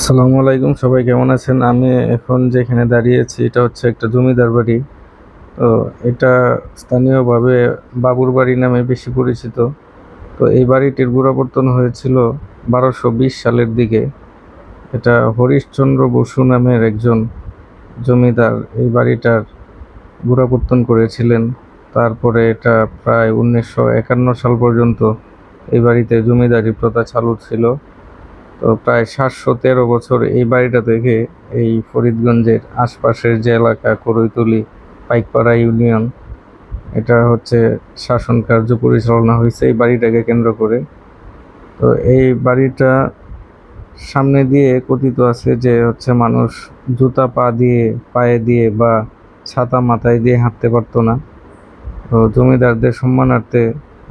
আসসালামু আলাইকুম, সবাই কেমন আছেন? আমি এখন যেখানে দাঁড়িয়েছি এটা হচ্ছে একটা জমিদার বাড়ি। তো এটা স্থানীয়ভাবে বাবুর বাড়ি নামে বেশি পরিচিত। তো এই বাড়িটির গোড়াপত্তন হয়েছিল বারোশো বিশ সালের দিকে। এটা হরিশচন্দ্র বসু নামের একজন জমিদার এই বাড়িটার গোড়াপত্তন করেছিলেন। তারপরে এটা প্রায় উনিশশো একান্ন সাল পর্যন্ত এই বাড়িতে জমিদারি প্রথা চালু ছিল। তো প্রায় সাতশো তেরো বছর এই বাড়িটা থেকে এই ফরিদগঞ্জের আশপাশের যে এলাকা করৈতলি পাইকপাড়া ইউনিয়ন, এটা হচ্ছে শাসন কার্য পরিচালনা হয়েছে এই বাড়িটাকে কেন্দ্র করে। তো এই বাড়িটা সামনে দিয়ে কথিত আছে যে হচ্ছে মানুষ জুতা পা দিয়ে, পায়ে দিয়ে বা ছাতা মাথায় দিয়ে হাঁটতে পারতো না। তো জমিদারদের সম্মানার্থে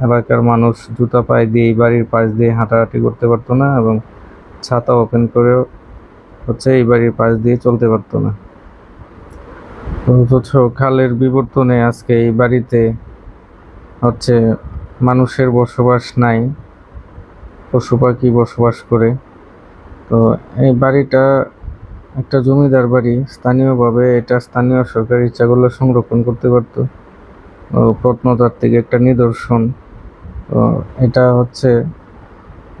এলাকার মানুষ জুতা পায়ে দিয়ে এই বাড়ির পাশ দিয়ে হাঁটাহাঁটি করতে পারতো না এবং ছাতা ওপেন করেও হচ্ছে এই বাড়ির পাশ দিয়ে চলতে পারতো না। অথচ খালের বিবর্তনে আজকে এই বাড়িতে হচ্ছে মানুষের বসবাস নাই, পশু পাখি বসবাস করে। তো এই বাড়িটা একটা জমিদার বাড়ি, স্থানীয়ভাবে এটা স্থানীয় সরকারি ইচ্ছা করলে সংরক্ষণ করতে পারতো। প্রত্নতাত্ত্বিক একটা নিদর্শন। তো এটা হচ্ছে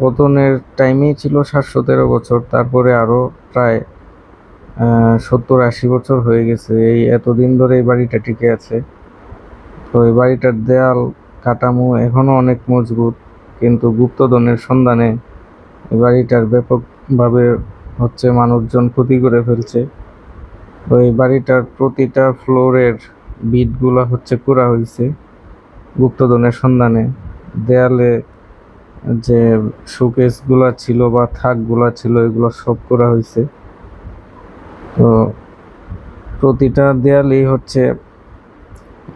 পতনের টাইমেই ছিল সাতশো তেরো বছর, তারপরে আরও প্রায় সত্তর আশি বছর হয়ে গেছে। এই এতদিন ধরে এই বাড়িটা টিকে আছে। তো এই বাড়িটার দেয়াল, কাঠামো এখনও অনেক মজবুত, কিন্তু গুপ্তধনের সন্ধানে এই বাড়িটার ব্যাপকভাবে হচ্ছে মানুষজন ক্ষতি করে ফেলছে। তো এই বাড়িটার প্রতিটা ফ্লোরের বিটগুলা হচ্ছে করা হয়েছে গুপ্তধনের সন্ধানে। দেয়ালে যে শোকেসগুলা ছিল বা থাকগুলা ছিল, এগুলো সব করা হয়েছে। তো প্রতিটা দেয়ালেই হচ্ছে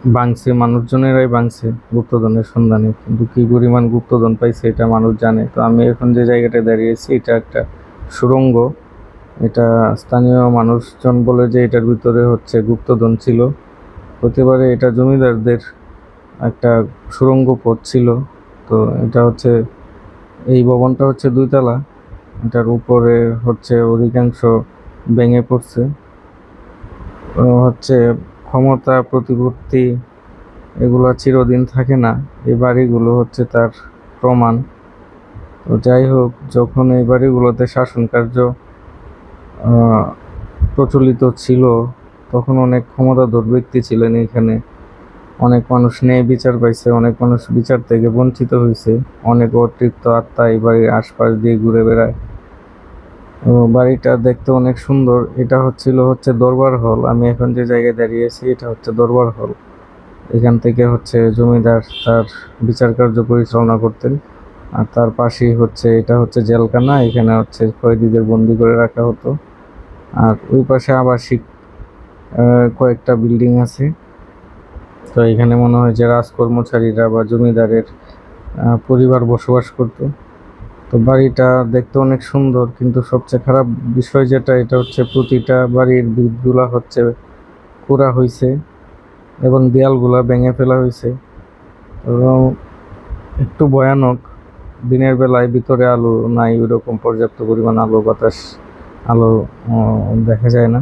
বাংছে, মানুষজনেরাই বাংছে গুপ্তধনের সন্ধানে। কিন্তু কী পরিমাণ গুপ্তধন পাইছে এটা মানুষ জানে। তো আমি এখন যে জায়গাটায় দাঁড়িয়েছি এটা একটা সুড়ঙ্গ এটা স্থানীয় মানুষজন বলে যে এটার ভিতরে হচ্ছে গুপ্তধন ছিল। হতে পারে এটা জমিদারদের একটা সুড়ঙ্গ পথ ছিল। তো এটা হচ্ছে, এই ভবনটা হচ্ছে দুইতলা। এটার উপরে হচ্ছে অধিকাংশ ভেঙে পড়ছে। হচ্ছে ক্ষমতা, প্রতিপত্তি এগুলো চিরদিন থাকে না। এই বাড়িগুলো হচ্ছে তার প্রমাণ। তো যাই হোক, যখন এই বাড়িগুলোতে শাসন কার্য প্রচলিত ছিল, তখন অনেক ক্ষমতাধর ব্যক্তি ছিলেন এখানে। অনেক মানুষ ন্যায় বিচার পাইছে, অনেক মানুষ বিচার থেকে বঞ্চিত হয়েছে অনেক অতৃপ্ত আত্মা এই বাড়ির আশপাশ দিয়ে ঘুরে বেড়ায়। বাড়িটা দেখতে অনেক সুন্দর, এটা হচ্ছিল হচ্ছে দরবার হল। আমি এখন যে জায়গায় দাঁড়িয়েছি এটা হচ্ছে দরবার হল। এখান থেকে হচ্ছে জমিদার তার বিচার কার্য পরিচালনা করতেন। আর তার পাশেই হচ্ছে, এটা হচ্ছে জেলখানা, এখানে হচ্ছে কয়েদিদের বন্দি করে রাখা হতো। আর ওই পাশে আবাসিক কয়েকটা বিল্ডিং আছে। তো এখানে মনে হয় যে রাজকর্মচারীরা বা জমিদারের পরিবার বসবাস করত। তো বাড়িটা দেখতে অনেক সুন্দর, কিন্তু সবচেয়ে খারাপ বিষয় যেটা, এটা হচ্ছে প্রতিটা বাড়ির ভিতগুলা হচ্ছে কুড়া হয়েছে এবং দেয়ালগুলা ভেঙে ফেলা হয়েছে এবং একটু ভয়ানক, দিনের বেলায় ভিতরে আলো নাই, ওইরকম পর্যাপ্ত পরিমাণ আলো বাতাস, আলো দেখা যায় না।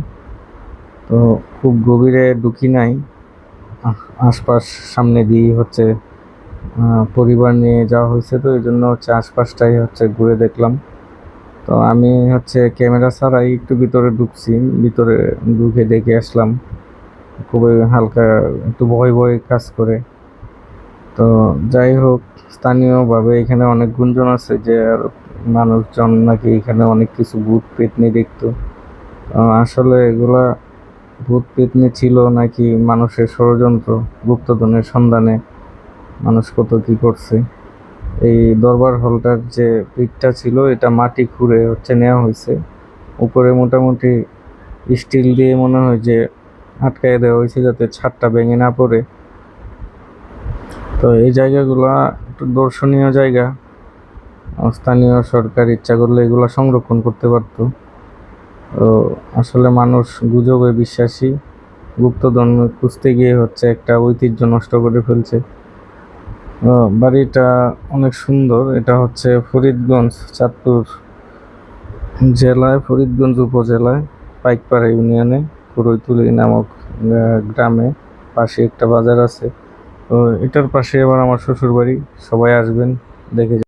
তো খুব গভীরে ঢুকি নাই। আশপাশ সামনে দিয়ে হচ্ছে পরিবার নিয়ে যাওয়া হয়েছে তো এই জন্য হচ্ছে আশপাশটাই হচ্ছে ঘুরে দেখলাম। তো আমি হচ্ছে ক্যামেরা ছাড়াই একটু ভিতরে ঢুকছি, ভিতরে ঢুকে দেখে আসলাম। খুবই হালকা, একটু ভয় ভয় কাজ করে। তো যাই হোক, স্থানীয়ভাবে এখানে অনেক গুঞ্জন আছে যে, আর মানুষজন নাকি এখানে অনেক কিছু ভূত পেতনি দেখতো। আসলে এগুলা ভূত পেতনি ছিল নাকি মানুষের ষড়যন্ত্র, গুপ্তধনের সন্ধানে মানুষ কত কী করছে? এই দরবার হলটার যে পিঠটা ছিল, এটা মাটি খুঁড়ে হচ্ছে নেওয়া হয়েছে। উপরে মোটামুটি স্টিল দিয়ে মনে হয় যে আটকায় দেওয়া হয়েছে যাতে ছাদটা ভেঙে না পড়ে। তো এই জায়গাগুলো একটু দর্শনীয় জায়গা। স্থানীয় সরকার ইচ্ছা করলে এগুলো সংরক্ষণ করতে পারতো। তো আসলে মানুষ গুজবে বিশ্বাসী। গুপ্ত গুপ্তধন খুঁজতে গিয়ে হচ্ছে একটা ঐতিহ্য নষ্ট করে ফেলছে। বাড়িটা অনেক সুন্দর। এটা হচ্ছে ফরিদগঞ্জ, চাঁদপুর জেলায়, ফরিদগঞ্জ উপজেলায়, পাইকপাড়া ইউনিয়নে কুরৈতুলি নামক গ্রামে পাশে একটা বাজার আছে। তো এটার পাশে আবার আমার শ্বশুর বাড়ি সবাই আসবেন, দেখে